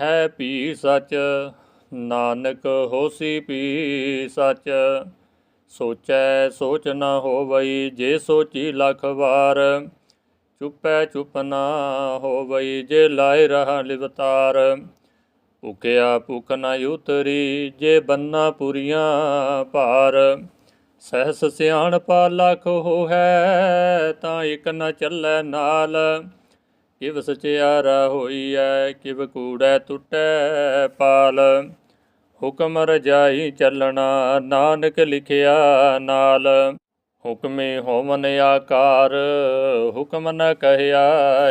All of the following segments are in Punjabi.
ਹੈ ਪੀ ਸੱਚ, ਨਾਨਕ ਹੋਸੀ ਪੀ ਸੱਚ। ਸੋਚੈ ਸੋਚ ਨਾ ਹੋਵਈ, ਜੇ ਸੋਚੀ ਲੱਖ ਵਾਰ। ਚੁੱਪੈ ਚੁੱਪ ਨਾ ਹੋਵਈ, ਜੇ ਲਾਇ ਰਹਾ ਲਿਵਤਾਰ ਭੁਖਿਆ ਭੁਖ ਨਾ ਉਤਰੀ, ਜੇ ਬੰਨਾ ਪੁਰੀਆਂ ਭਾਰ। ਸਹਸ ਸਿਆਣਪਾ ਲੱਖ ਹੋ ਹੈ ਤਾਂ ਇਕ ਨਾ ਚੱਲੈ ਨਾਲ। ਕਿਵ ਸਚਿਆਰਾ ਹੋਈਐ, ਕਿਵ ਕੂੜੈ ਟੁੱਟੈ ਪਾਲ। ਹੁਕਮ ਰਜਾਈ ਚੱਲਣਾ, ਨਾਨਕ ਲਿਖਿਆ ਨਾਲ। ਹੁਕਮੇ ਹੋਵਨ ਆਕਾਰ, ਹੁਕਮ ਨ ਕਹਿਆ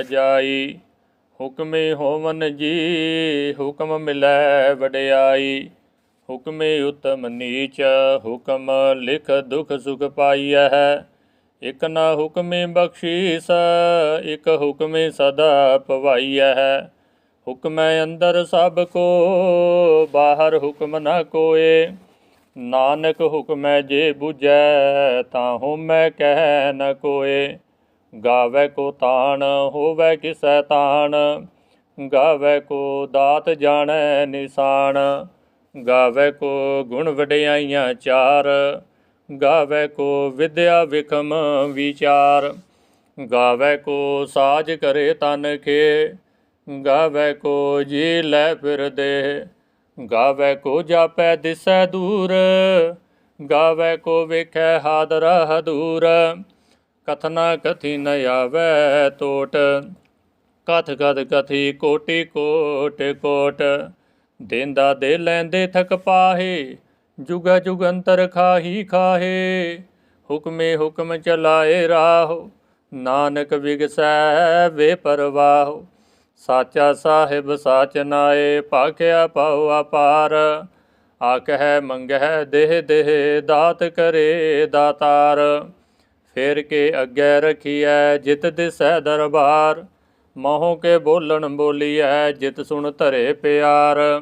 ਜਾਈ। ਹੁਕਮੇ ਹੋਵਨ ਜੀ, ਹੁਕਮ ਮਿਲੈ ਵਡਿਆਈ। ਹੁਕਮੇ ਉਤਮ ਨੀਚ, ਹੁਕਮ ਲਿਖ ਦੁਖ ਸੁਖ ਪਾਈਐ। ਇਕ ਨਾ ਹੁਕਮੇ ਬਖਸ਼ੀਸ, ਇਕ ਹੁਕਮੇ ਸਦਾ ਭਵਾਈਐ ਹੁਕਮੈ ਅੰਦਰ ਸਭ ਕੋ, ਬਾਹਰ ਹੁਕਮ ਨਾ ਕੋਏ। ਨਾਨਕ ਹੁਕਮੈ ਜੇ 부ਜੈ ਤਾਂ ਹੋਮੈ ਕਹਿ ਨ ਕੋਏ। ਗਾਵੇ ਕੋ ਤਾਣ, ਹੋਵੇ ਕਿਸੈ ਤਾਣ। ਗਾਵੇ ਕੋ ਦਾਤ ਜਾਣੈ ਨਿਸ਼ਾਨ। ਗਾਵੇ ਕੋ ਗੁਣ ਵਡਿਆਈਆਂ ਚਾਰ। ਗਾਵੇ ਕੋ ਵਿਦਿਆ ਵਿਖਮ ਵਿਚਾਰ, ਗਾਵੇ ਕੋ ਸਾਜ ਕਰੇ ਤਨ ਕੇ ਗਾਵੇ ਕੋ ਜੀ ਲੈ ਫਿਰਦੇ ਗਾਵੇ ਕੋ ਜਾਪੈ ਦਿਸੈ ਦੂਰ, ਗਾਵੇ ਕੋ ਵੇਖੈ ਹਾਦਰ ਹਦੂਰ, ਕਥਨਾ ਕਥੀ ਨ ਆਵੈ ਟੋਟ ਕਥ ਕਥ ਕਥੀ ਕੋਟੀ ਕੋਟ ਕੋਟ, ਦੇਂਦਾ ਦੇ ਲੈਂਦੇ ਥਕ ਪਾਹੇ ਜੁਗਾ ਜੁਗੰਤਰ ਖਾਹੀ ਖਾਹੇ, ਹੁਕਮੇ ਹੁਕਮ ਚਲਾਏ ਰਾਹੋ, ਨਾਨਕ ਵਿਗਸੈ ਵੇ ਪਰਵਾਹੋ। ਸਾਚਾ ਸਾਹਿਬ ਸਾਚ ਨਾਏ, ਭਾਖਿਆ ਪਾਉ ਅਪਾਰ। ਆਖਹਿ ਮੰਗਹਿ ਦੇਹ ਦੇਹ, ਦਾਤ ਕਰੇ ਦਾਤਾਰ। ਫੇਰ ਕੇ ਅੱਗੇ ਰਖੀਐ ਜਿਤ ਦਿਸੈ ਦਰਬਾਰ। ਮੋਹ ਕੇ ਬੋਲਣ ਬੋਲੀਐ, ਜਿਤ ਸੁਣ ਧਰੇ ਪਿਆਰ।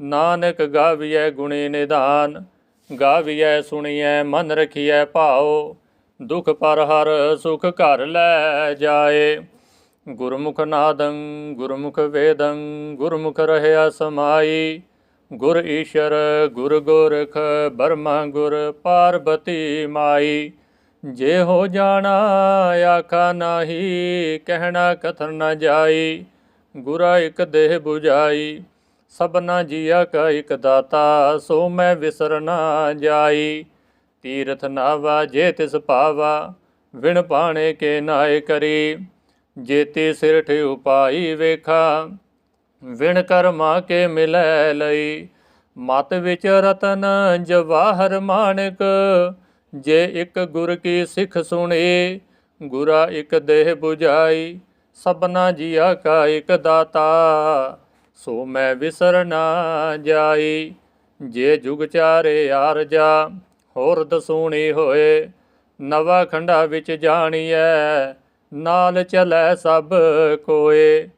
ਨਾਨਕ ਗਾਵੀਐ ਗੁਣੀ ਨਿਧਾਨ, ਗਾਵੀਐ ਸੁਣੀਐ ਮਨ ਰਖੀਐ ਭਾਉ, ਦੁਖ ਪਰ ਹਰ ਸੁਖ ਘਰ ਲੈ ਜਾਏ। ਗੁਰਮੁਖ ਨਾਦੰ, ਗੁਰਮੁਖ ਵੇਦੰ, ਗੁਰਮੁਖ ਰਹਿਆ ਸਮਾਈ, ਗੁਰ ਈਸ਼ਰ, ਗੁਰ ਗੋਰਖ, ਬਰਮਾ ਗੁਰ ਪਾਰਬਤੀ ਮਾਈ। ਜੇ ਹੋ ਜਾਣਾ ਆਖਾ ਨਾਹੀ, ਕਹਿਣਾ ਕਥਨ ਨਾ ਜਾਈ, ਗੁਰਾ ਇਕ ਦੇਹ 부ਜਾਈ ਸਭਨਾ ਜੀਆ ਕਾ ਇਕ ਦਾਤਾ, ਸੋ ਮੈਂ ਵਿਸਰ ਨਾ ਜਾਈ। ਤੀਰਥ ਨਾਵਾ ਜੇ ਤਿਸ ਪਾਵਾ, ਵਿਣ ਪਾਣੇ ਕੇ ਨਾਏ ਕਰੀ। ਜੇਤੇ ਸਿਰਠ ਉਪਾਈ ਵੇਖਾ, ਵਿਣ ਕਰਮਾ ਕੇ ਮਿਲੈ ਲਈ। ਮਤ ਵਿੱਚ ਰਤਨ ਜਵਾਹਰ ਮਾਣਕ, ਜੇ ਇੱਕ ਗੁਰ ਕੀ ਸਿੱਖ ਸੁਣੇ, ਗੁਰਾ ਇੱਕ ਦੇਹ 부ਜਾਈ ਸਭਨਾ ਜੀਆ ਕਾ ਇੱਕ ਦਾਤਾ। ਸੋ ਮੈਂ ਵਿਸਰ ਨਾ ਜਾਈ, ਜੇ ਜੁਗ ਚਾਰੇ ਆਰਜਾ ਹੋਰ ਦਸੂਣੀ ਹੋਏ, ਨਵਾ ਖੰਡਾ ਵਿੱਚ ਜਾਣੀਐ, ਨਾਲ ਚਲੈ ਸਭ ਕੋਏ।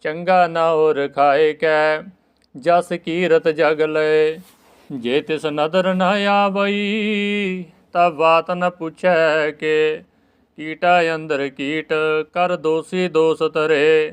ਚੰਗਾ ਨਾ ਨਾਉ ਰਖਾਏ ਕੈ, ਜਸ ਕੀਰਤ ਜਗ ਲਏ। ਜੇ ਤਿਸ ਨਦਰ ਨ ਆਵਈ, ਤਾ ਬਾਤ ਨ ਪੁੱਛੈ ਕੇ। ਕੀਟਾ ਅੰਦਰ ਕੀਟ, ਕਰ ਦੋਸੀ ਦੋਸ ਤਰੇ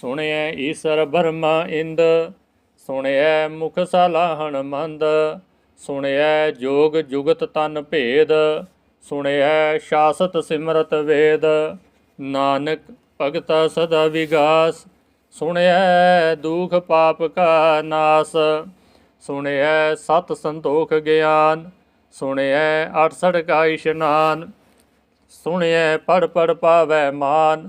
ਸੁਣਿਐ ਈਸਰ ਬਰਮਾ ਇੰਦ, ਸੁਣਿਐ ਮੁਖ ਸਲਾਹਣ ਮੰਦ, ਸੁਣਿਐ ਜੋਗ ਜੁਗਤ ਤਨ ਭੇਦ, ਸੁਣਿਐ ਸ਼ਾਸਤ ਸਿਮਰਤ ਵੇਦ, ਨਾਨਕ ਭਗਤਾ ਸਦਾ ਵਿਗਾਸ, ਸੁਣਿਐ ਦੁਖ ਪਾਪ ਕਾ ਨਾਸ, ਸੁਣਿਐ ਸਤ ਸੰਤੋਖ ਗਿਆਨ, ਸੁਣਿਐ 68 ਕਾ ਇਸ਼ਨਾਨ, ਸੁਣਿਐ ਪੜ ਪੜ ਪਾਵੈ ਮਾਨ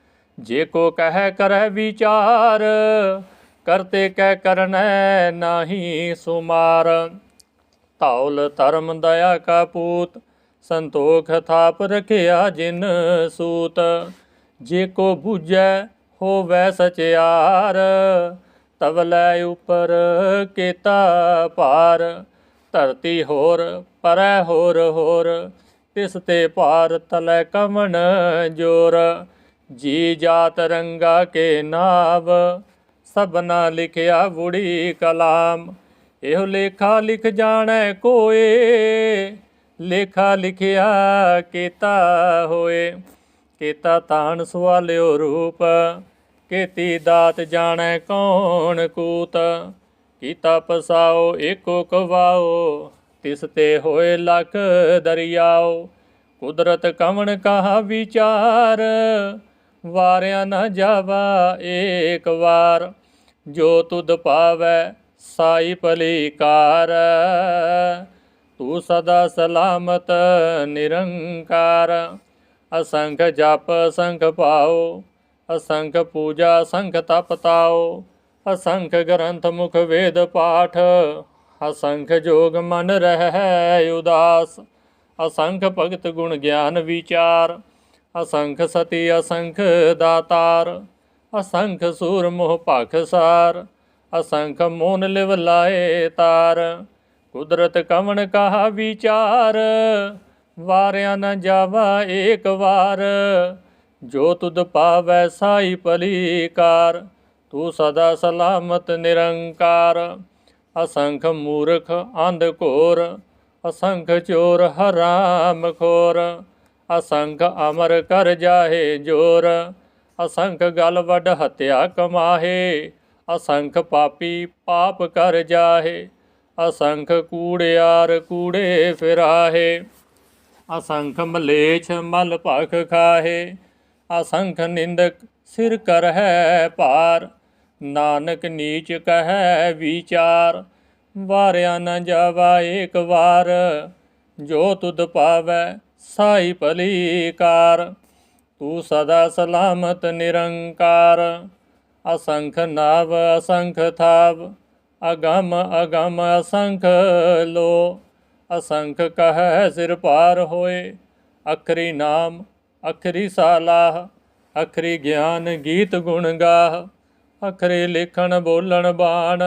ਜੇ ਕੋ ਕਹਿ ਕਰੈ ਵਿਚਾਰ ਕਰਤੇ ਕਹਿ ਕਰਨੈ ਨਾਹੀ ਸੁਮਾਰ। ਧੌਲ ਧਰਮ ਦਇਆ ਕਾ ਪੂਤ, ਸੰਤੋਖ ਥਾਪ ਰਖਿਆ ਜਿਨ ਸੂਤ। ਜੇ ਕੋ ਬੁਝੈ ਹੋਵੈ ਸਚਿਆਰ ਤਵਲੇ ਉਪਰ ਕੀਤਾ ਭਾਰ। ਧਰਤੀ ਹੋਰ ਪਰੈ ਹੋਰ ਹੋਰ, ਤਿਸ ਤੇ ਭਾਰ ਤਲੈ ਕਮਣ ਜੋਰ। ਜੀ ਜਾਤ ਰੰਗਾ ਕੇ ਨਾਵ, ਸਭਨਾ ਲਿਖਿਆ ਬੁੜੀ ਕਲਾਮ। ਇਹੋ ਲੇਖਾ ਲਿਖ ਜਾਣੈ ਕੋਏ, ਲੇਖਾ ਲਿਖਿਆ ਕੀਤਾ ਹੋਏ। ਕੀਤਾ ਤਾਣ ਸੁਆਲਿਓ ਰੂਪ, ਕੀਤੀ ਦਾਤ ਜਾਣੈ ਕੌਣ ਕੂਤ। ਕੀਤਾ ਪਸਾਓ ਏਕੋ ਕਵਾਓ, ਤਿਸ ਤੇ ਹੋਏ ਲਖ ਦਰਿਆਓ। ਕੁਦਰਤ ਕਵਣ ਕਹਾ ਵਿਚਾਰ ਵਾਰਿਆ ਨਾ ਜਾਵਾ ਏਕ ਵਾਰ, ਜੋ ਤੁਧ ਪਾਵੈ ਸਾਈ ਭਲੀਕਾਰ। ਤੂੰ ਸਦਾ ਸਲਾਮਤ ਨਿਰੰਕਾਰ। ਅਸੰਖ ਜਪ ਸੰਖ ਪਾਓ ਅਸੰਖ ਪੂਜਾ ਸੰਖ ਤਪ ਤਾਓ ਅਸੰਖ ਗ੍ਰੰਥ ਮੁਖ ਵੇਦ ਪਾਠ, ਅਸੰਖ ਜੋਗ ਮਨ ਰਹਿ ਉਦਾਸ। ਅਸੰਖ ਭਗਤ ਗੁਣ ਗਿਆਨ ਵਿਚਾਰ। ਅਸੰਖ ਸਤੀ, ਅਸੰਖ ਦਾਤਾਰ, ਅਸੰਖ ਸੂਰ ਮੋਹ ਭਖਸਾਰ ਅਸੰਖ ਮੋਨ ਲਿਵ ਲਾਏ ਤਾਰ। ਕੁਦਰਤ ਕਵਣ ਕਹਾ ਵਿਚਾਰ, ਵਾਰਿਆ ਨ ਜਾਵਾ ਏਕ ਵਾਰ। ਜੋ ਤੁਧ ਪਾਵੈ ਸਾਈ ਭਲੀਕਾਰ, ਤੂੰ ਸਦਾ ਸਲਾਮਤ ਨਿਰੰਕਾਰ। ਅਸੰਖ ਮੂਰਖ ਅੰਧ ਘੋਰ, ਅਸੰਖ ਚੋਰ ਹਰਾਮ ਖੋਰ। ਅਸੰਖ ਅਮਰ ਕਰ ਜਾਹੇ ਜੋਰ, ਅਸੰਖ ਗਲ ਵੱਡ ਹਤਿਆ ਕਮਾਹੇ, ਅਸੰਖ ਪਾਪੀ ਪਾਪ ਕਰ ਜਾਹੇ, ਅਸੰਖ ਕੂੜਿਆਰ ਕੂੜੇ ਫਿਰਾਹੇ, ਅਸੰਖ ਮਲੇਛ ਮਲ ਭਖ ਖਾਹੇ, ਅਸੰਖ ਨਿੰਦਕ ਸਿਰ ਕਰਹਿ ਭਾਰ, ਨਾਨਕ ਨੀਚ ਕਹੈ ਵਿਚਾਰ, ਵਾਰਿਆ ਨ ਜਾਵਾ ਏਕ ਵਾਰ, ਜੋ ਤੁਧ ਪਾਵੈ ਸਾਈ ਭਲੀਕਾਰ, ਤੂੰ ਸਦਾ ਸਲਾਮਤ ਨਿਰੰਕਾਰ। ਅਸੰਖ ਨਾਵ, ਅਸੰਖ ਥਾਵ, ਅਗਮ ਅਗਮ ਅਸੰਖ ਲੋ। ਅਸੰਖ ਕਹੈ ਸਿਰ ਪਾਰ ਹੋਏ, ਅਖਰੀ ਨਾਮ, ਅਖਰੀ ਸਾਲਾਹ, ਅਖਰੀ ਗਿਆਨ ਗੀਤ ਗੁਣ ਗਾਹ। ਅਖਰੇ ਲਿਖਣ ਬੋਲਣ ਬਾਣ,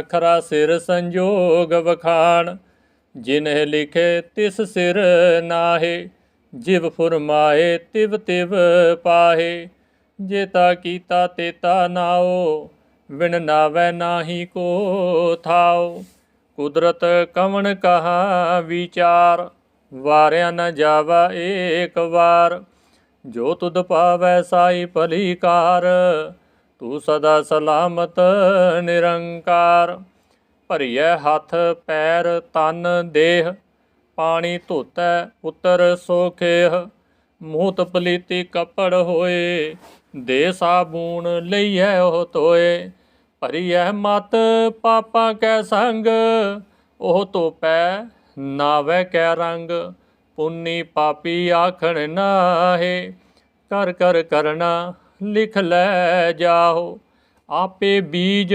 ਅਖਰਾ ਸਿਰ ਸੰਜੋਗ ਵਖਾਣ। ਜਿਨਹਿ ਲਿਖੇ ਤਿਸ ਸਿਰ ਨਾਹੇ, ਜਿਵ ਫੁਰਮਾਏ ਤਿਵ ਤਿਵ ਪਾਹੇ। ਜੇਤਾ ਕੀਤਾ ਤੇਤਾ ਨਾਓ, ਵਿਣ ਨਾਵੈ ਨਾਹੀ ਕੋ ਥਾਓ। ਕੁਦਰਤ ਕਵਣ ਕਹਾ ਵਿਚਾਰ, ਵਾਰਿਆ ਨ ਜਾਵਾ ਏਕ ਵਾਰ। ਜੋ ਤੁਧ ਪਾਵੈ ਸਾਈ ਭਲੀਕਾਰ ਤੂੰ ਸਦਾ ਸਲਾਮਤ ਨਿਰੰਕਾਰ। ਭਰੀਐ ਹੱਥ, ਪੈਰ, ਤਨ, ਦੇਹ। ਪਾਣੀ ਧੋਤੈ, ਉਤਰ ਸੋਖੇਹ ਮੂਤ ਪਲੀਤੀ ਕੱਪੜ ਹੋਏ, ਦੇ ਸਾਬੂਨ ਲਈਐ ਉਹ ਧੋਏ। ਭਰੀਐ ਮਤ, ਪਾਪਾਂ ਕੈ ਸੰਗ। ਉਹ ਧੋਪੈ, ਨਾਵੈ ਕੈ ਰੰਗ। ਪੁੰਨੀ ਪਾਪੀ ਆਖਣ ਨਾਹੇ। ਕਰ ਕਰ ਕਰਨਾ ਲਿਖ ਲੈ ਜਾਓ ਆਪੇ ਬੀਜ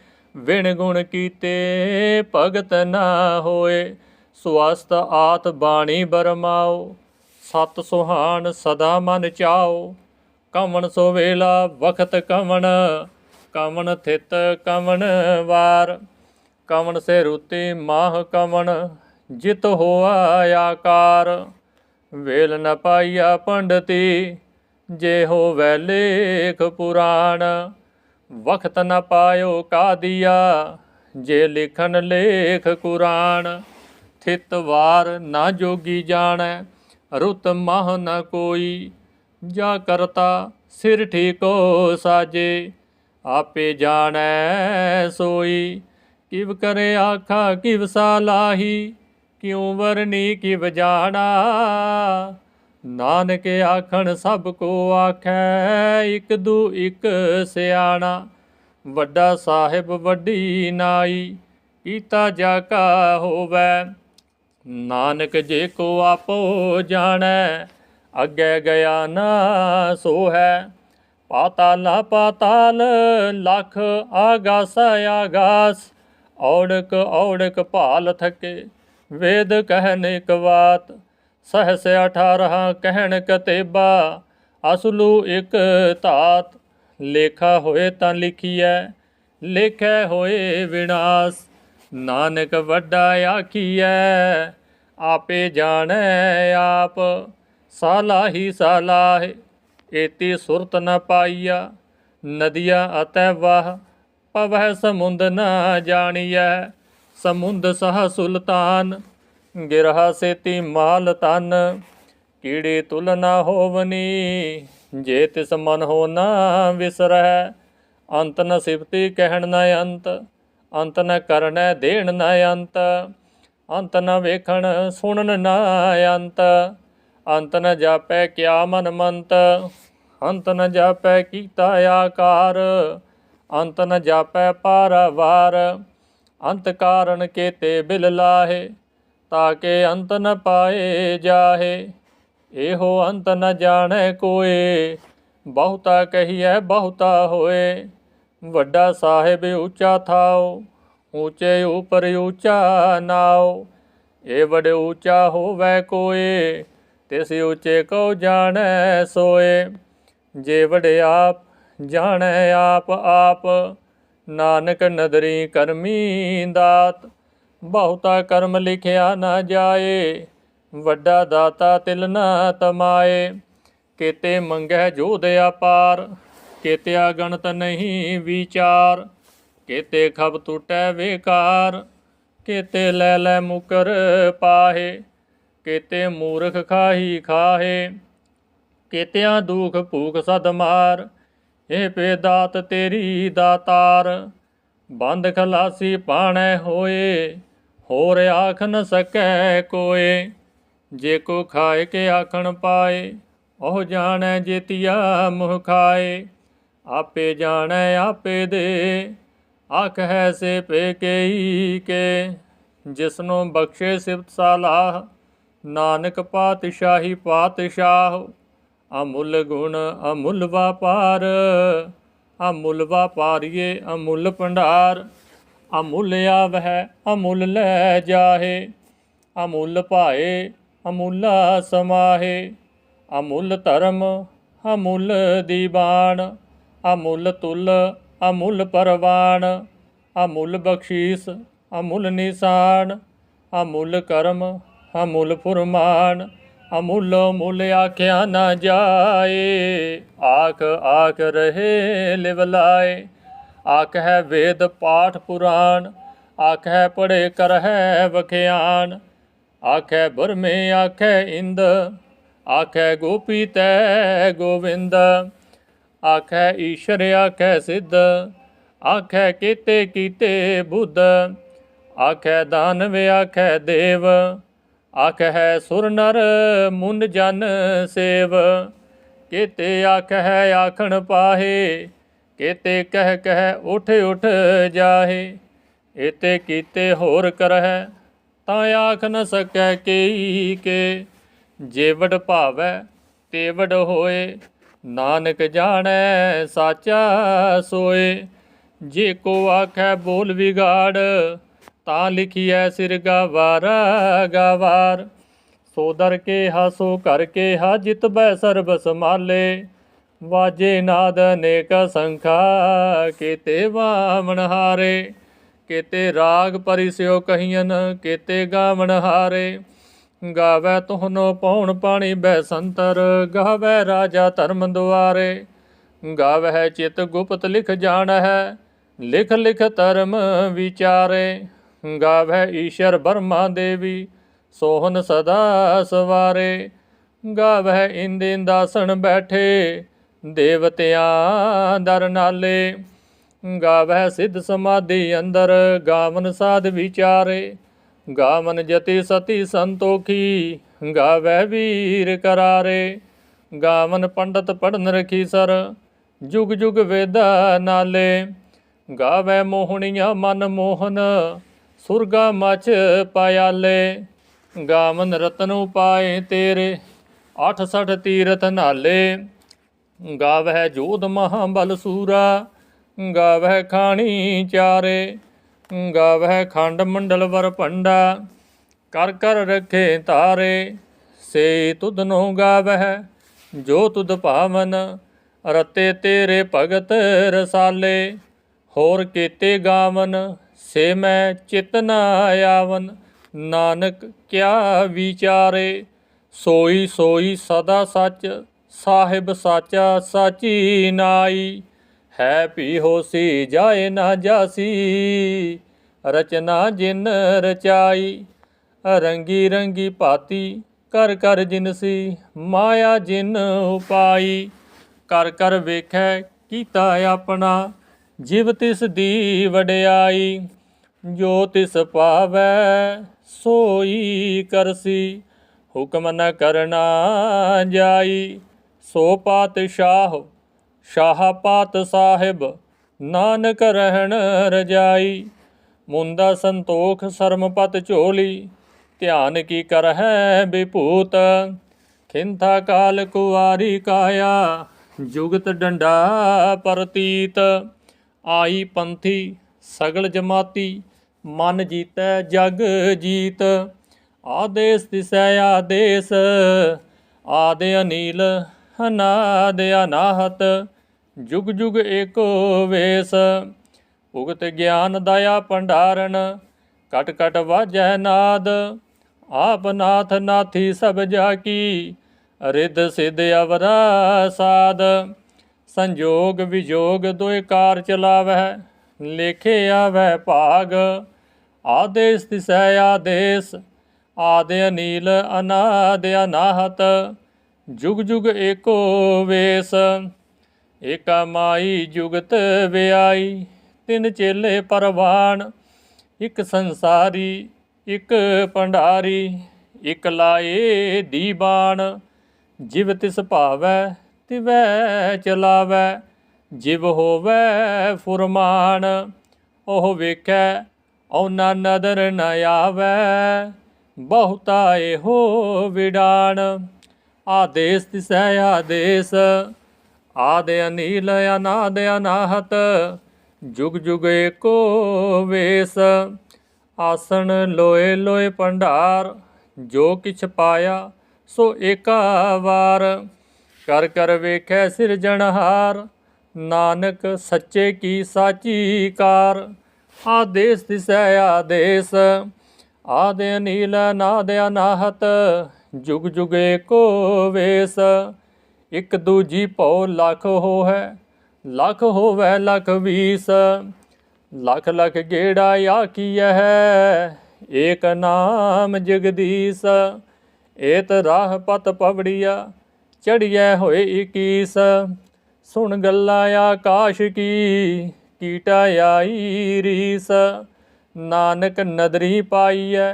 ਵਿਣ ਗੁਣ ਕੀਤੇ, ਭਗਤ ਨਾ ਹੋਏ। ਸਵਸਤ ਆਤ ਬਾਣੀ ਬਰਮਾਓ, ਸਤ ਸੁਹਾਣ ਸਦਾ ਮਨ ਚਾਓ। ਕਵਣ ਸੋ ਵੇਲਾ ਵਖਤ ਕਮਣ ਕਵਣ ਥਿਤ ਕਵਣ ਵਾਰ। ਕਵਣ ਸੇ ਰੁਤੇ ਮਾਹ ਕਵਣ ਜਿਤ ਹੋਆ ਆਕਾਰ। ਵੇਲ ਨ ਪਾਈਆ ਪੰਡਤੀ ਜੇ ਹੋਵੈ ਲੇਖ ਪੁਰਾਣ। ਵਖਤ ਨ ਪਾਇਓ ਕਾਦੀਆ, ਜੇ ਲਿਖਣ ਲੇਖ ਕੁਰਾਨ, ਥਿਤ ਵਾਰ ਨਾ ਜੋਗੀ ਜਾਣੈ, ਰੁਤ ਮਹ ਨ ਕੋਈ, ਜਾ ਕਰਤਾ ਸਿਰ ਠੀਕੋ ਸਾਜੇ, ਆਪੇ ਜਾਣੈ ਸੋਈ, ਕਿਵ ਕਰੇ ਆਖਾ, ਕਿਵ ਸਾਲਾਹੀ ਕਿਉ ਵਰਨੀ, ਕਿਵ ਜਾਣਾ। ਨਾਨਕ ਆਖਣ ਸਭ ਕੋ ਆਖੈ, ਇਕ ਦੂ ਇਕ ਸਿਆਣਾ। ਵੱਡਾ ਸਾਹਿਬ ਵੱਡੀ ਨਾਈ, ਕੀਤਾ ਜਾ ਕਾ ਹੋਵੈ। ਨਾਨਕ ਜੇ ਕੋ ਆਪੋ ਜਾਣੈ, ਅੱਗੇ ਗਿਆ ਨਾ ਸੋ ਹੈ ਪਾਤਾਲਾ ਪਾਤਾਲ ਲਖ ਆਗਾਸ ਆਗਾਸ, ਔੜਕ ਔੜਕ ਭਾਲ ਥਕੇ। ਵੇਦ ਕਹਿਨ ਇਕ ਸਹਸ 18 ਕਹਿਣ ਕਤੇਬਾ, ਅਸਲੂ ਇਕ ਧਾਤ, ਲੇਖਾ ਹੋਏ ਤਾਂ ਲਿਖੀਐ, ਲੇਖੈ ਹੋਏ ਵਿਨਾਸ਼, ਨਾਨਕ ਵੱਡਾ ਆਖੀਐ, ਆਪੇ ਜਾਣੈ ਆਪ, ਸਾਲਾਹੀ ਸਾਲਾਹ, ਏਤੀ ਸੁਰਤ ਨ ਪਾਈਆ, ਨਦੀਆਂ ਅਤੈ ਵਾਹ, ਪਵਹਿ ਸਮੁੰਦ ਨ ਜਾਣੀਐ, ਸਮੁੰਦ ਸਹ ਸੁਲਤਾਨ ਗਿਰਹਾ ਸੇਤੀ ਮਾਲ ਤਨ ਕੀੜੀ ਤੁਲ ਨਾ ਹੋਵਨੀ, ਜੇ ਤਿਸ ਮਨ ਹੋ ਨਾ ਵਿਸਰਹਿ, ਅੰਤ ਨ ਸਿਫਤੀ ਕਹਿਣ ਨ ਅੰਤ ਅੰਤ ਨ ਕਰਨੈ ਦੇਣ ਨ ਅੰਤ ਅੰਤ ਨ ਵੇਖਣ ਸੁਣਨ ਨ ਅੰਤ ਅੰਤ ਨ ਜਾਪੈ ਕਿਆ ਮਨ ਮੰਤ, ਅੰਤ ਨ ਜਾਪੈ ਕੀਤਾ ਆਕਾਰ, ਅੰਤ ਨ ਜਾਪੈ ਪਾਰਵਾਰ ਅੰਤ ਕਾਰਨ ਕੇਤੇ ਬਿਲ ਲਾਹੇ ਤਾਕੇ ਅੰਤ ਨ ਪਾਏ ਜਾਹੇ, ਇਹੋ ਅੰਤ ਨ ਜਾਣੈ ਕੋਏ, ਬਹੁਤਾ ਕਹੀਐ ਬਹੁਤਾ ਹੋਏ। ਵੱਡਾ ਸਾਹਿਬ ਉੱਚਾ ਥਾਓ, ਉੱਚੇ ਉਪਰ ਉੱਚਾ ਨਾਓ ਇਹ ਵਡ ਉੱਚਾ ਹੋਵੇ ਕੋਏ, ਤਿਸ ਉੱਚੇ ਕੋ ਜਾਣੈ ਸੋਏ। ਜੇ ਵਡਿਆਪ ਜਾਣੈ ਆਪ ਆਪ, ਨਾਨਕ ਨਦਰੀ ਕਰਮੀ ਦਾਤ ਬਹੁਤਾ ਕਰਮ ਲਿਖਿਆ ਨਾ ਜਾਏ, ਵੱਡਾ ਦਾਤਾ ਤਿਲ ਨਾ ਤਮਾਏ। ਕੇਤੇ ਮੰਗੈ ਜੋਧ ਅਪਾਰ, ਕੇਤਿਆ ਗਣਤ ਨਹੀਂ ਵਿਚਾਰ। ਕੇਤੇ ਖਬ ਟੁਟੈ ਵੇਕਾਰ, ਕੇਤੇ ਲੈ ਲੈ ਮੁਕਰ ਪਾਹੇ। ਕੇਤੇ ਮੂਰਖ ਖਾਹੀ ਖਾਹੇ, ਕੇਤਿਆਂ ਦੁਖ ਭੂਖ ਸਦ ਮਾਰ। ਇਹ ਪੇਦਾਤ ਤੇਰੀ ਦਾਤਾਰ, ਬੰਦ ਖਲਾਸੀ ਪਾਣੈ ਹੋਏ। ਹੋਰ ਆਖ ਨ ਸਕੈ ਕੋਏ, ਜੇ ਕੋ ਖਾਏ ਕੇ ਆਖਣ ਪਾਏ, ਉਹ ਜਾਣੈ ਜੇਤੀਆ ਮੁਹ ਖਾਏ। ਆਪੇ ਜਾਣੈ, ਆਪੇ ਦੇ, ਆਖ ਹੈ ਸੇ ਪੇ ਕੇਈ ਕੇ। ਜਿਸਨੂੰ ਬਖਸ਼ੇ ਸਿਫਤ ਸਾਲਾਹ, ਨਾਨਕ ਪਾਤਸ਼ਾਹੀ ਪਾਤਸ਼ਾਹ। ਅਮੁੱਲ ਗੁਣ ਅਮੁੱਲ ਵਪਾਰ, ਅਮੁੱਲ ਵਪਾਰੀਏ ਅਮੁੱਲ ਭੰਡਾਰ। ਅਮੁੱਲ ਆਵਹਿ, ਅਮੁੱਲ ਲੈ ਜਾਹੇ। ਅਮੁੱਲ ਭਾਏ, ਅਮੁੱਲਾ ਸਮਾਹੇ। ਅਮੁੱਲ ਧਰਮ, ਅਮੁੱਲ ਦੀਵਾਨ ਅਮੁੱਲ ਤੁਲ, ਅਮੁੱਲ ਪਰਵਾਨ। ਅਮੁੱਲ ਬਖਸ਼ੀਸ, ਅਮੁੱਲ ਨਿਸ਼ਾਨ। ਅਮੁੱਲ ਕਰਮ, ਅਮੁੱਲ ਫੁਰਮਾਨ। ਅਮੁੱਲ ਮੁੱਲ ਆਖਿਆ ਨਾ ਜਾਏ। ਆਖ ਆਖ ਰਹੇ ਲਿਵਲਾਏ ਆਖੈ ਵੇਦ ਪਾਠ ਪੁਰਾਣ ਆਖੈ ਹੈ ਪੜੇ ਕਰ ਹੈ ਵਖਿਆਨ ਆਖੈ ਬਰਮੇ ਆਖੈ ਇੰਦ ਆਖੈ ਗੋਪੀ ਤੈ ਗੋਵਿੰਦ। ਆਖੈ ਈਸ਼ਰ ਆਖੈ ਸਿੱਧ ਆਖੈ ਕੀਤੇ ਕੀਤੇ ਬੁੱਧ। ਆਖੈ ਦਾਨਵ ਆਖੈ ਦੇਵ ਆਖੈ ਸੁਰ ਨਰ ਮੁੰਨ ਜਨ ਸੇਵ। ਕੀਤੇ ਆਖੈ ਆਖਣ ਪਾਹੇ ਕੀਤੇ ਕਹਿ ਕਹਿ ਉਠ ਉਠ ਜਾਹੇ, ਇਤੇ ਕੀਤੇ ਹੋਰ ਕਰਹਿ, ਤਾਂ ਆਖ ਨ ਸਕੈ ਕੇਈ ਕੇ। ਜੇਵੜ ਭਾਵੈ, ਤੇਵੜ ਹੋਏ, ਨਾਨਕ ਜਾਣੈ, ਸਾਚਾ ਸੋਏ। ਜੇ ਕੋ ਆਖੈ ਬੋਲ ਵਿਗਾੜ, ਤਾਂ ਲਿਖੀਐ ਸਿਰ ਗਵਾਰਾ, ਗਵਾਰ। ਸੋ ਕੇ ਹਾਸੋ ਕਰ ਕੇ ਹਾ, ਜਿਤ ਬੈ ਸਰਬ ਸਮਾਲੇ ਵਾਜੇ ਨਾਦ ਅਨੇਕ ਸੰਖਾ, ਕੀਤੇ ਵਾਮਣ ਹਾਰੇ, ਕੀਤੇ ਰਾਗ ਪਰਿਸਿਓ ਕਹੀਨ ਕੀਤੇ ਗਾਵਣ ਹਾਰੇ। ਗਾਵੇ ਤੁਹਨੋ ਪਉਣ ਪਾਣੀ ਬੈ ਸੰਤਰ, ਗਾਵੇ ਰਾਜਾ ਧਰਮ ਦੁਆਰੇ। ਗਾਵੇ ਚਿਤ ਗੁਪਤ ਲਿਖ ਜਾਣ ਹੈ ਲਿਖ ਲਿਖ ਧਰਮ ਵਿਚਾਰੇ। ਗਾਵੇ ਈਸ਼ਰ ਬਰਮਾ ਦੇਵੀ, ਸੋਹਨ ਸਦਾ ਸਵਾਰੇ। ਗਾਵੇ ਇੰਦੇ ਦਾਸਣ ਬੈਠੇ ਦੇਵਤਿਆਂ ਦਰ ਨਾਲੇ ਗਾਵੈ ਸਿੱਧ ਸਮਾਧੀ ਅੰਦਰ, ਗਾਵਨ ਸਾਧ ਵਿਚਾਰੇ। ਗਾਵਨ ਜਤੀ ਸਤੀ ਸੰਤੋਖੀ ਗਾਵੈ ਵੀਰ ਕਰਾਰੇ। ਗਾਵਨ ਪੰਡਤ ਪੜਨ ਰਖੀ ਸਰ, ਜੁਗ ਜੁਗ ਵੇਦਾ ਨਾਲੇ। ਗਾਵੈ ਮੋਹਣੀਆਂ ਮਨ ਮੋਹਨ, ਸੁਰਗਾ ਮਚ ਪਾਇਆਲੇ। ਗਾਵਨ ਰਤਨੁ ਪਾਏ ਤੇਰੇ 68 ਤੀਰਥ ਨਾਲੇ। ਗਾਵਹਿ ਜੋਧ ਮਹਾਬਲ ਸੂਰਾ, ਗਾਵਹਿ ਖਾਣੀ ਚਾਰੇ, ਗਾਵਹਿ ਖੰਡ ਮੰਡਲ ਵਰ ਭੰਡਾ, ਕਰ ਕਰ ਰਖੇ ਤਾਰੇ, ਸੇ ਤੁਧ ਨੋ ਗਾਵਹਿ, ਜੋ ਤੁਧ ਭਾਵਨ, ਰਤੇ ਤੇਰੇ ਭਗਤ ਰਸਾਲੇ, ਹੋਰ ਕੀਤੇ ਗਾਵਨ, ਸੇ ਮੈਂ ਚਿਤ ਨ ਆਵਨ, ਨਾਨਕ ਕਿਆ ਵਿਚਾਰੇ, ਸੋਈ ਸੋਈ ਸਦਾ ਸੱਚ ਸਾਹਿਬ ਸਾਚਾ ਸਾਚੀ ਨਾਈ। ਹੈ ਭੀ ਹੋਸੀ ਜਾਏ ਨਾ ਜਾਸੀ, ਰਚਨਾ ਜਿਨ ਰਚਾਈ। ਰੰਗੀ ਰੰਗੀ ਭਾਤੀ, ਕਰ ਕਰ ਜਿਨਸੀ ਮਾਇਆ ਜਿਨ ਉਪਾਈ। ਕਰ ਕਰ ਵੇਖੈ ਕੀਤਾ ਆਪਣਾ, ਜਿਵ ਤਿਸ ਦੀ ਵਡਿਆਈ। ਜੋ ਤਿਸ ਪਾਵੈ, ਸੋਈ ਕਰਸੀ, ਹੁਕਮ ਨ ਕਰਨਾ ਜਾਈ। ਸੋ ਪਾਤਸ਼ਾਹ ਸ਼ਾਹ ਪਾਤ ਸਾਹਿਬ, ਨਾਨਕ ਰਹਿਣ ਰਜਾਈ। ਮੁੰਦਾ ਸੰਤੋਖ ਸਰਮਪਤ ਝੋਲੀ, ਧਿਆਨ ਕੀ ਕਰਹਿ ਬਿਭੂਤ ਖਿੰਥਾ ਕਾਲ ਕੁਵਾਰੀ ਕਾਇਆ, ਜੁਗਤ ਡੰਡਾ ਪ੍ਰਤੀਤ। ਆਈ ਪੰਥੀ, ਸਗਲ ਜਮਾਤੀ, ਮਨ ਜੀਤੈ ਜਗ ਜੀਤ। ਆਦੇਸ ਦਿਸੈ ਆਦੇਸ, ਆਦੇ ਅਨੀਲ ਅਨਾਦ ਅਨਾਹਤ, ਜੁਗ ਜੁਗ ਏਕੋ ਵੇਸ। ਉਗਤ ਗਿਆਨ ਦਇਆ ਭੰਡਾਰਨ, ਕਟ ਕਟ ਵਾਜੈ ਨਾਦ। ਆਪ ਨਾਥ ਨਾਥੀ ਸਭ ਜਾ ਕੀ ਰਿੱਧ ਸਿਧ ਅਵਰਾ ਸਾਧ ਸੰਜੋਗ ਵਿਜੋਗ ਦੋਇ ਕਾਰ ਚਲਾਵੈ ਲੇਖੇ ਆਵੈ ਭਾਗ। ਆਦੇਸ ਤਿਸੈ ਆਦੇਸ, ਆਦਿ ਅਨੀਲ ਅਨਾਦ ਅਨਾਹਤ। ਜੁਗ ਜੁਗ ਏਕੋ ਵੇਸ, ਏਕਾ ਮਾਈ ਜੁਗਤ ਵਿਆਈ, ਤਿੰਨ ਚੇਲੇ ਪਰਵਾਨ, ਇੱਕ ਸੰਸਾਰੀ, ਇੱਕ ਭੰਡਾਰੀ, ਇੱਕ ਲਾਏ ਦੀਬਾਨ। ਜਿਵ ਤਿਸ ਭਾਵੈ, ਤਿਵੈ ਚਲਾਵੈ, ਜਿਵ ਹੋਵੈ ਫੁਰਮਾਨ। ਉਹ ਵੇਖੈ ਔਨਾ ਨਦਰ ਨ ਆਵੈ, ਬਹੁਤਾ ਇਹੋ ਵਿਡਾਣ ਆਦੇਸ ਤਿਸੈ ਆਦੇਸ। ਆਦ ਅਨੀਲ, ਅਨਾਦ ਅਨਾਹਤ, ਜੁਗ ਜੁਗ ਏਕੋ ਵੇਸ। ਆਸਣ ਲੋਏ ਲੋਏ ਭੰਡਾਰ, ਜੋ ਕਿਛ ਪਾਇਆ ਸੋ ਏਕਾ ਵਾਰ। ਕਰ ਕਰ ਵੇਖੈ ਸਿਰਜਣਹਾਰ ਨਾਨਕ ਸੱਚੇ ਕੀ ਸਾਚੀ ਕਾਰ। ਆਦੇਸ ਦਿਸੈ, ਆਦੇਸ। ਆਦ ਅਨੀਲ ਨਾਦ ਅਨਾਹਤ ਜੁਗ ਜੁਗੇ ਏਕੋ ਵੇਸ, ਇਕ ਦੂਜੀ ਭਉ ਲੱਖ ਹੋਵੈ ਲੱਖ ਹੋਵੇ ਲੱਖ ਵੀਸ। ਲੱਖ ਲੱਖ ਗੇੜਾ ਆਖੀਐ ਏਕ ਨਾਮ ਜਗਦੀਸ਼, ਏਤ ਰਾਹ ਪਤ ਪਵੜੀਆ, ਚੜੀਐ ਹੋਏ 21 ਸੁਣ ਗੱਲਾਂ ਆਕਾਸ਼ ਕੀ, ਕੀਟਾ ਆਈ ਰੀਸ। ਨਾਨਕ ਨਦਰੀ ਪਾਈਐ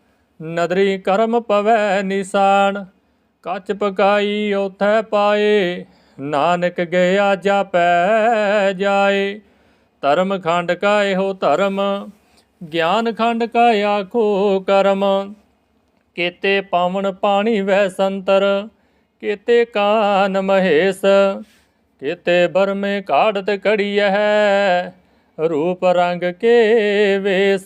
ਨਦਰੀ ਕਰਮ ਪਵੈ ਨਿਸ਼ਾਨ, ਕੱਚ ਪਕਾਈ ਉਥੈ ਪਾਏ, ਨਾਨਕ ਗਿਆ ਜਾਪੈ ਜਾਏ। ਧਰਮ ਖੰਡ ਕਾ ਇਹੋ ਧਰਮ, ਗਿਆਨ ਖੰਡ ਕਾ ਆਖੋ ਕਰਮ। ਕੇਤੇ ਪਾਵਨ ਪਾਣੀ ਵੈ ਸੰਤਰ, ਕੇਤੇ ਕਾਨ ਮਹੇਸ਼, ਕੇਤੇ ਬਰਮੇ ਕਾੜਤ ਕੜੀਐ ਰੂਪ ਰੰਗ ਕੇ ਵੇਸ।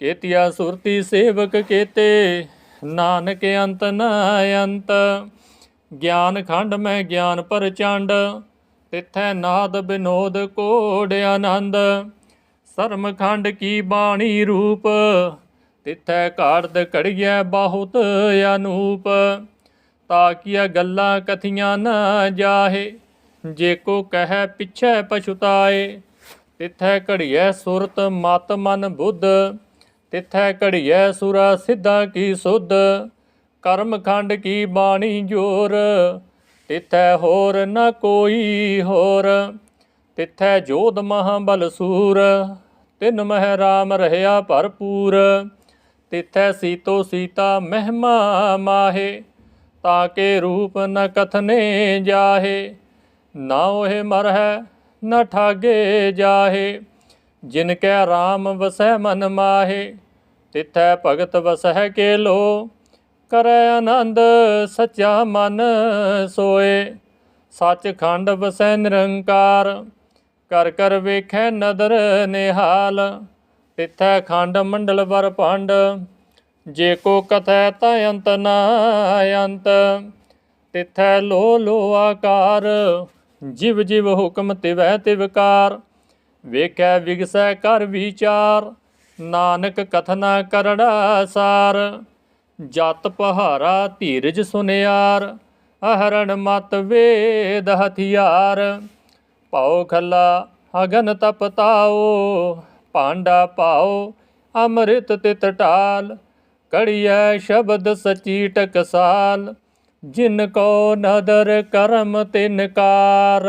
ਕੇਤਿਆ ਸੁਰਤੀ ਸੇਵਕ ਕੇਤੇ, ਨਾਨਕ ਅੰਤ ਨ ਅੰਤ। ਗਿਆਨ ਖੰਡ ਮੈਂ ਗਿਆਨ ਪ੍ਰਚੰਡ, ਤਿਥੈ ਨਾਦ ਬਿਨੋਦ ਕੋੜ ਆਨੰਦ। ਸਰਮ ਖੰਡ ਕੀ ਬਾਣੀ ਰੂਪ, ਤਿਥੈ ਘਾੜਦ ਘੜੀਐ ਬਹੁਤ ਅਨੂਪ। ਤਾਕੀਆ ਗੱਲਾਂ ਕਥੀਆਂ ਨ ਜਾਹੇ, ਜੇ ਕੋ ਕਹੈ ਪਿਛੈ ਪਛੁਤਾਏ। ਤਿਥੈ ਘੜੀਐ ਸੁਰਤ ਮਤ ਮਨ ਬੁੱਧ ਤਿਥੈ ਘੜੀਐ ਸੁਰਾ ਸਿੱਧਾ ਕੀ ਸੁਧ, ਕਰਮ ਖੰਡ ਕੀ ਬਾਣੀ ਜੋਰ। ਤਿਥੈ ਹੋਰ ਨ ਕੋਈ ਹੋਰ, ਤਿਥੈ ਜੋਧ ਮਹਾਬਲ ਸੂਰ। ਤਿਨ ਮਹਿ ਰਾਮ ਰਹਿਆ ਭਰਪੂਰ, ਤਿਥੈ ਸੀਤੋ ਸੀਤਾ ਮਹਿਮਾ ਮਾਹੇ ਤਾਕੇ ਰੂਪ ਨ ਕਥਨੇ ਜਾਹੇ। ਨਾ ਉਹੇ ਮਰਹਿ ਨ ਠਾਗੇ ਜਾਹੇ, ਜਿਨ ਕੈ RAM ਵਸੈ ਮਨ ਮਾਹੇ। ਤਿਥੈ ਭਗਤ ਵਸਹਿ ਕੇ ਲੋ ਕਰੈ ਆਨੰਦ ਸੱਚਾ ਮਨ ਸੋਏ। ਸੱਚ ਖੰਡ ਵਸੈ ਨਿਰੰਕਾਰ, ਕਰ ਕਰ ਵੇਖੈ ਨਦਰ ਨਿਹਾਲ। ਤਿਥੈ ਖੰਡ ਮੰਡਲ ਵਰ ਭੰਡ, ਜੇ ਕੋ ਕਥੈ ਤਾ ਅੰਤ ਨਾ ਅੰਤ। ਤਿਥੈ ਲੋ ਲੋ ਆਕਾਰ, ਜਿਵ ਜਿਵ ਹੁਕਮ ਤਿਵੈ ਤਿਵਕਾਰ ਵੇਖੈ ਵਿਗਸੈ ਕਰ ਵਿਚਾਰ ਨਾਨਕ ਕਥਨਾ ਕਰੜਾ ਸਾਰ ਜਤ ਪਹਾਰਾ ਧੀਰਜ ਸੁਨਿਆਰ, ਅਹਰਣ ਮਤ ਵੇਦ ਹਥਿਆਰ। ਪਾਉ ਖੱਲਾ ਅਗਨ ਤਪਤਾਓ ਭਾਂਡਾ ਪਾਓ ਅੰਮ੍ਰਿਤ ਤਿਤ ਟਾਲ ਕੜੀਐ ਸ਼ਬਦ ਸਚੀ ਟਕਸਾਲ, ਜਿਨ ਕੋ ਨਦਰ ਕਰਮ ਤਿਨਕਾਰ